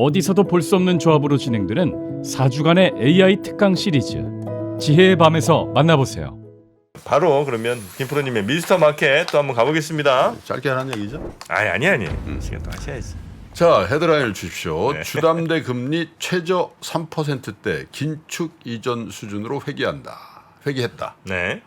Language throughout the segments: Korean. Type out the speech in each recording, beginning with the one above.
어디서도 볼 수 없는 조합으로 진행되는 4주간의 AI 특강 시리즈 지혜의 밤에서 만나보세요. 바로 그러면 김프로님의 미스터 마켓 또 한번 가보겠습니다. 짧게 하는 얘기죠. 아니 아니 아니 시간 또 하셔야지. 자 헤드라인을 주십시오. 네. 주담대 금리 최저 3%대 긴축 이전 수준으로 회귀한다. 회귀했다. 네.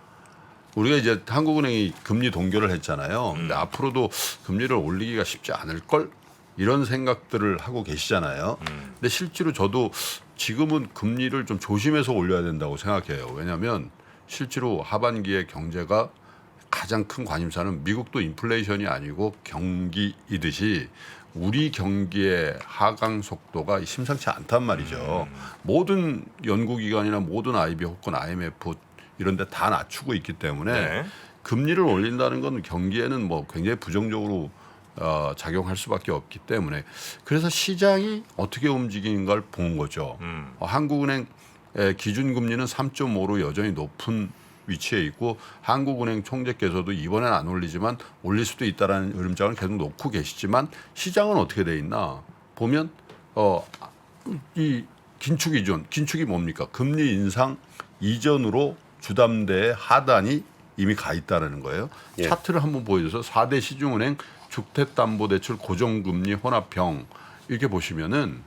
우리가 이제 한국은행이 금리 동결을 했잖아요. 음. 근데 앞으로도 금리를 올리기가 쉽지 않을 걸 이런 생각들을 하고 계시잖아요. 음. 근데 실제로 저도 지금은 금리를 좀 조심해서 올려야 된다고 생각해요. 왜냐하면 실제로 하반기에 경제가 가장 큰 관심사는 미국도 인플레이션이 아니고 경기이듯이 우리 경기의 하강 속도가 심상치 않단 말이죠. 모든 연구기관이나 모든 IB 혹은 IMF 이런 데 다 낮추고 있기 때문에 네. 금리를 올린다는 건 경기에는 뭐 굉장히 부정적으로 어, 작용할 수밖에 없기 때문에 그래서 시장이 어떻게 움직이는 걸 본 거죠. 음. 어, 한국은행 의 기준금리는 3.5로 여전히 높은 위치에 있고 한국은행 총재께서도 이번엔 안 올리지만 올릴 수도 있다라는 으름장을 계속 놓고 계시지만 시장은 어떻게 돼 있나 보면 어이 긴축 이전 긴축이 뭡니까 금리 인상 이전으로 주담대의 하단이 이미 가 있다라는 거예요. 예. 차트를 한번 보여줘서 4대 시중은행 주택담보대출 고정금리 혼합형 이렇게 보시면은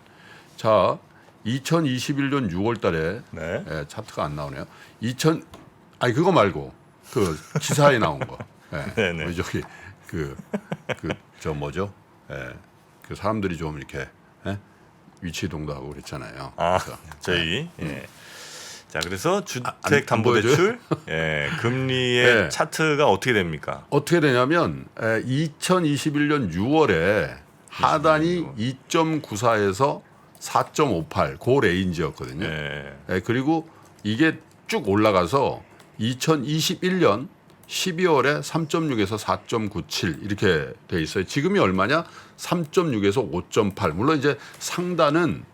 자 2021년 6월달에 네. 예, 차트가 안 나오네요. 2000 아니 그거 말고 그 기사에 나온 거. 예. 네네. 우리 저기 그그 저 뭐죠? 예. 그 사람들이 좀 이렇게 예? 위치 이동도 하고 그랬잖아요. 아 그래서 저희 예. 자 그래서 안- 주택 안 담보 대출 예, 금리의 네. 차트가 어떻게 됩니까? 어떻게 되냐면 에, 2021년 6월에 하단이 2.94에서 4.58, 그 레인지였거든요. 예. 에, 그리고 이게 쭉 올라가서 2021년 12월에 3.6에서 4.97 이렇게 돼 있어요. 지금이 얼마냐? 3.6에서 5.8. 물론 이제 상단은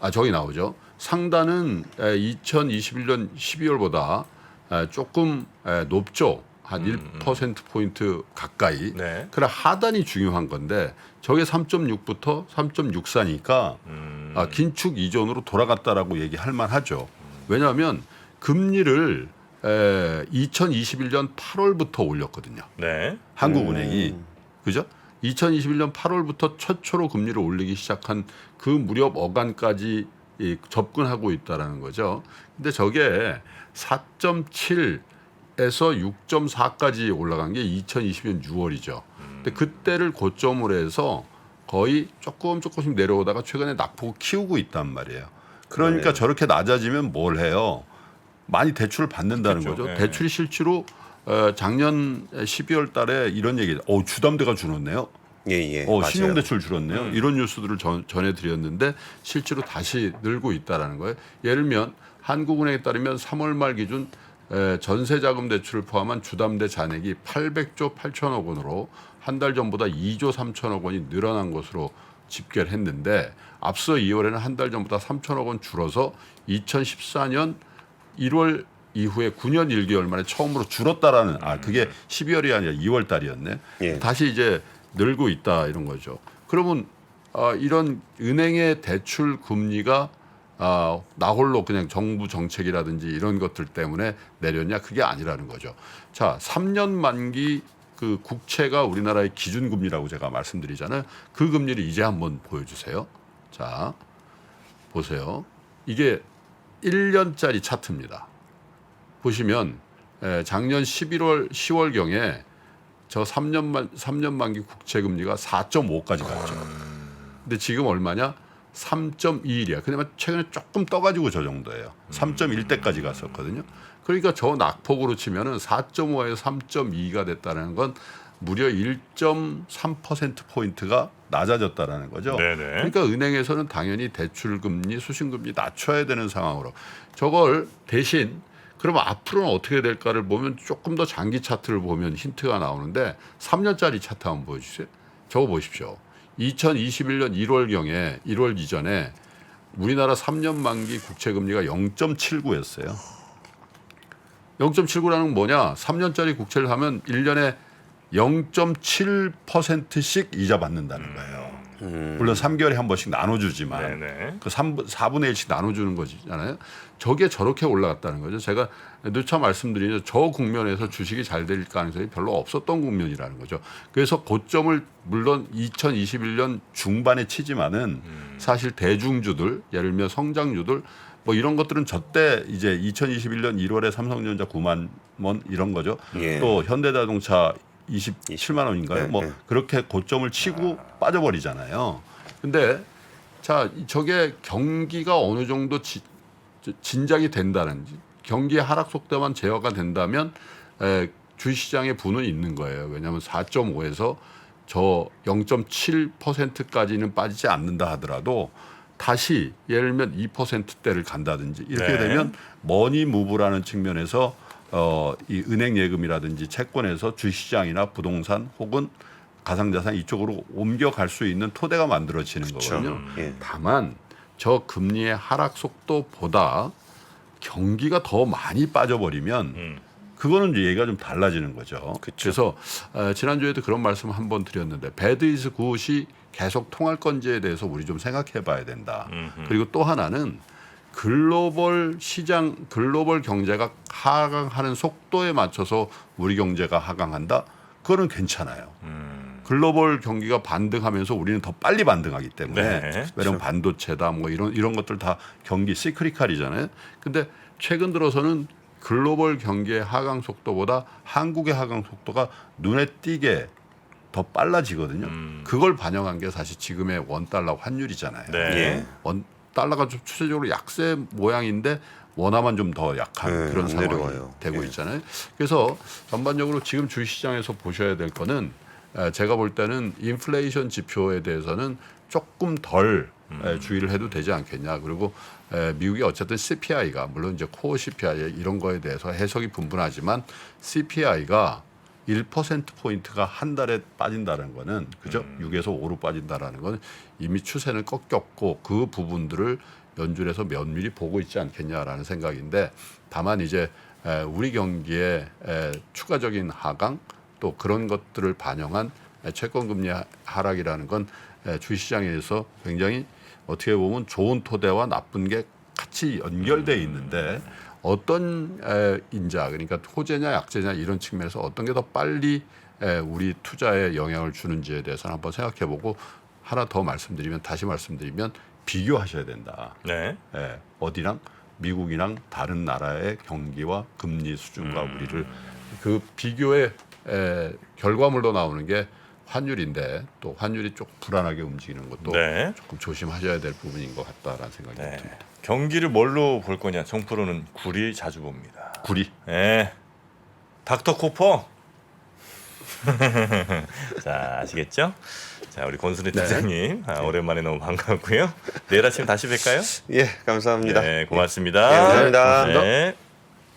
아 저기 나오죠. 상단은 에, 2021년 12월보다 에, 조금 에, 높죠. 한1% 포인트 가까이. 네. 그래 하단이 중요한 건데 저게 3.6부터 3.64니까 음. 아, 긴축 이전으로 돌아갔다라고 얘기할 만하죠. 왜냐하면 금리를 에, 2021년 8월부터 올렸거든요. 네. 한국은행이 그죠? 2021년 8월부터 최초로 금리를 올리기 시작한 그 무렵 어간까지 이, 접근하고 있다라는 거죠. 근데 저게 4.7에서 6.4까지 올라간 게 2020년 6월이죠. 근데 그때를 고점으로 해서 거의 조금 조금씩 내려오다가 최근에 낙폭을 키우고 있단 말이에요. 그러니까 네. 저렇게 낮아지면 뭘 해요? 많이 대출을 받는다는 그렇죠. 거죠. 예. 대출이 실제로 어, 작년 12월 달에 이런 얘기, 어, 주담대가 줄었네요. 예 예. 어, 맞아요. 신용대출 줄었네요. 음. 이런 뉴스들을 전, 전해드렸는데 실제로 다시 늘고 있다라는 거예요. 예를 들면 한국은행에 따르면 3월 말 기준 에, 전세자금 대출을 포함한 주담대 잔액이 800조 8천억 원으로 한 달 전보다 2조 3천억 원이 늘어난 것으로 집계를 했는데 앞서 2월에는 한 달 전보다 3천억 원 줄어서 2014년 1월 이후에 9년 1개월 만에 처음으로 줄었다라는 아 그게 12월이 아니라 2월 달이었네. 예. 다시 이제 늘고 있다 이런 거죠. 그러면 아, 이런 은행의 대출 금리가 아, 나홀로 그냥 정부 정책이라든지 이런 것들 때문에 내렸냐 그게 아니라는 거죠. 자, 3년 만기 그 국채가 우리나라의 기준 금리라고 제가 말씀드리잖아요. 그 금리를 이제 한번 보여주세요. 자, 보세요. 이게 1년짜리 차트입니다. 보시면 에, 작년 11월 10월 경에 저 3년 만 3년 만기 국채 금리가 4.5까지 갔죠. 근데 지금 얼마냐? 3.21이야. 그나마 최근에 조금 떠가지고 저 정도예요. 3.1대까지 갔었거든요. 그러니까 저 낙폭으로 치면은 4.5에서 3.2가 됐다는 건 무려 1.3% 포인트가 낮아졌다라는 거죠. 네네. 그러니까 은행에서는 당연히 대출 금리, 수신 금리 낮춰야 되는 상황으로 저걸 대신 그러면 앞으로는 어떻게 될까를 보면 조금 더 장기 차트를 보면 힌트가 나오는데 3년짜리 차트 한번 보여주세요. 저거 보십시오. 2021년 1월 경에 1월 이전에 우리나라 3년 만기 국채 금리가 0.79였어요. 0.79라는 건 뭐냐? 3년짜리 국채를 하면 1년에 0.7%씩 이자 받는다는 거예요. 물론 3개월에 한 번씩 나눠주지만 네네. 그 3, 4분의 1씩 나눠주는 거잖아요. 저게 저렇게 올라갔다는 거죠. 제가 누차 말씀드리죠. 저 국면에서 주식이 잘 될 가능성이 별로 없었던 국면이라는 거죠. 그래서 고점을 물론 2021년 중반에 치지만은 사실 대중주들, 예를 들면 성장주들 뭐 이런 것들은 저때 이제 2021년 1월에 삼성전자 9만 원 이런 거죠. 예. 또 현대자동차 27만 원인가요? 네, 뭐 네. 그렇게 고점을 치고 빠져버리잖아요. 근데 자 저게 경기가 어느 정도 지, 진작이 된다는 경기의 하락 속도만 제어가 된다면 에, 주시장의 부는 있는 거예요. 왜냐하면 4.5에서 저 0.7%까지는 빠지지 않는다 하더라도 다시 예를 들면 2%대를 간다든지 이렇게 네. 되면 머니 무브라는 측면에서 어, 이 은행 예금이라든지 채권에서 주시장이나 부동산 혹은 가상자산 이쪽으로 옮겨갈 수 있는 토대가 만들어지는 거거든요. 예. 다만 저 금리의 하락 속도보다 경기가 더 많이 빠져버리면 음. 그거는 이제 얘기가 좀 달라지는 거죠. 그쵸. 그래서 어, 지난주에도 그런 말씀 한 번 드렸는데 배드 이즈 굿이 계속 통할 건지에 대해서 우리 좀 생각해 봐야 된다. 음흠. 그리고 또 하나는 글로벌 시장, 글로벌 경제가 하강하는 속도에 맞춰서 우리 경제가 하강한다. 그거는 괜찮아요. 음. 글로벌 경기가 반등하면서 우리는 더 빨리 반등하기 때문에 네. 왜냐면 반도체다 뭐 이런 이런 것들 다 경기 시크리칼이잖아요. 근데 최근 들어서는 글로벌 경기의 하강 속도보다 한국의 하강 속도가 눈에 띄게 더 빨라지거든요. 음. 그걸 반영한 게 사실 지금의 원 달러 환율이잖아요. 네. 예. 원 달러가 좀 추세적으로 약세 모양인데 원화만 좀 더 약한 네, 그런 안 상황이 내려와요. 되고 예. 있잖아요. 그래서 전반적으로 지금 주식시장에서 보셔야 될 거는 에, 제가 볼 때는 인플레이션 지표에 대해서는 조금 덜 에, 주의를 해도 되지 않겠냐. 그리고 에, 미국이 어쨌든 CPI가 물론 이제 코어 CPI 이런 거에 대해서 해석이 분분하지만 CPI가 1% 포인트가 한 달에 빠진다는 거는 그죠? 6에서 5로 빠진다라는 거는 이미 추세는 꺾였고 그 부분들을 연준에서 면밀히 보고 있지 않겠냐라는 생각인데 다만 이제 에, 우리 경기에 에, 추가적인 하강 또 그런 것들을 반영한 에, 채권 금리 하- 하락이라는 건 에, 주시장에서 굉장히 어떻게 보면 좋은 토대와 나쁜 게 같이 연결돼 있는데 어떤 에, 인자 그러니까 호재냐 약재냐 이런 측면에서 어떤 게 더 빨리 에, 우리 투자에 영향을 주는지에 대해서는 한번 생각해보고 하나 더 말씀드리면 다시 말씀드리면 비교하셔야 된다. 네. 예, 어디랑 미국이랑 다른 나라의 경기와 금리 수준과 음. 우리를 그 비교의 에, 결과물로 나오는 게 환율인데 또 환율이 좀 불안하게 움직이는 것도 네. 조금 조심하셔야 될 부분인 것 같다라는 생각이 네. 듭니다. 경기를 뭘로 볼 거냐? 정프로는 구리 자주 봅니다. 구리 예. 닥터 코퍼. 자, 아시겠죠? 자, 우리 권순희 네. 팀장님. 아, 오랜만에 너무 반갑고요. 내일 아침 다시 뵐까요? 예, 감사합니다. 네, 고맙습니다. 네, 감사합니다. 네.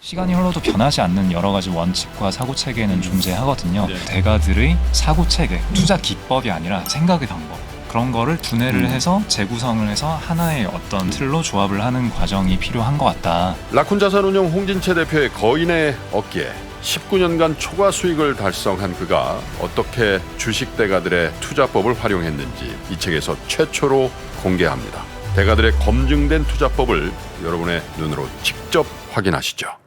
시간이 흘러도 변하지 않는 여러 가지 원칙과 사고 체계는 존재하거든요. 대가들의 사고 체계, 투자 기법이 아니라 생각의 방법. 그런 거를 분해를 해서 재구성을 해서 하나의 어떤 틀로 조합을 하는 과정이 필요한 것 같다. 라쿤 자산운용 홍진채 대표의 거인의 어깨 19년간 초과 수익을 달성한 그가 어떻게 주식 대가들의 투자법을 활용했는지 이 책에서 최초로 공개합니다. 대가들의 검증된 투자법을 여러분의 눈으로 직접 확인하시죠.